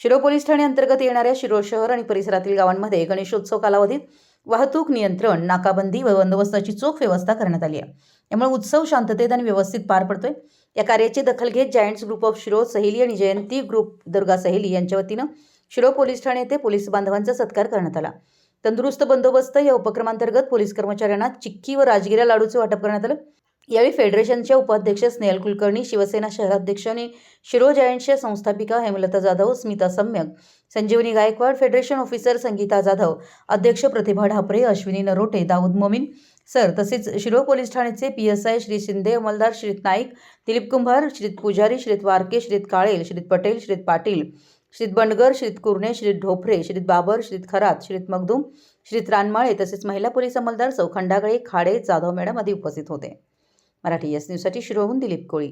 शिरो पोलीस ठाणे अंतर्गत येणाऱ्या शिरोळ शहर आणि परिसरातील गावांमध्ये गणेशोत्सव कालावधीत वाहतूक नियंत्रण नाकाबंदी व बंदोबस्ताची चोख व्यवस्था करण्यात आली आहे. यामुळे उत्सव शांततेत आणि व्यवस्थित पार पडतोय. या कार्याची दखल घेत जायंट्स ग्रुप ऑफ शिरो सहेली आणि जयंती ग्रुप दुर्गा सहेली यांच्या वतीनं शिरो पोलीस ठाणे येथे पोलीस बांधवांचा सत्कार करण्यात आला. तंदुरुस्त बंदोबस्त या उपक्रमांतर्गत पोलीस कर्मचाऱ्यांना चिक्की व राजगिरा लाडूचे वाटप करण्यात आलं. यावेळी फेडरेशनचे उपाध्यक्ष स्नेहल कुलकर्णी शिवसेना शहराध्यक्ष आणि शिरो संस्थापिका हेमलता जाधव स्मिता सम्यक संजीवनी गायकवाड फेडरेशन ऑफिसर संगीता जाधव अध्यक्ष प्रतिभा ढापरे अश्विनी नरोटे दाऊद मोमीन सर तसेच शिरो पोलीस ठाण्याचे P S I Shri Shinde अंमलदार श्रीत नाईक दिलीप कुंभार श्रीत पुजारी श्रीत वारके श्रीत काळेल श्रीत पटेल श्रीत पाटील श्रीत बंडगर श्रीत कुर्णे श्रीत ढोपरे श्रीत बाबर श्रीत खरात श्रीत मगदूम श्रीत रानमाळे तसेच महिला पोलीस अंमलदार सौखंडागळे खाडे जाधव मॅडम आदी उपस्थित होते. मराठी एस न्यूजसाठी शिरोहून दिलीप कोळी.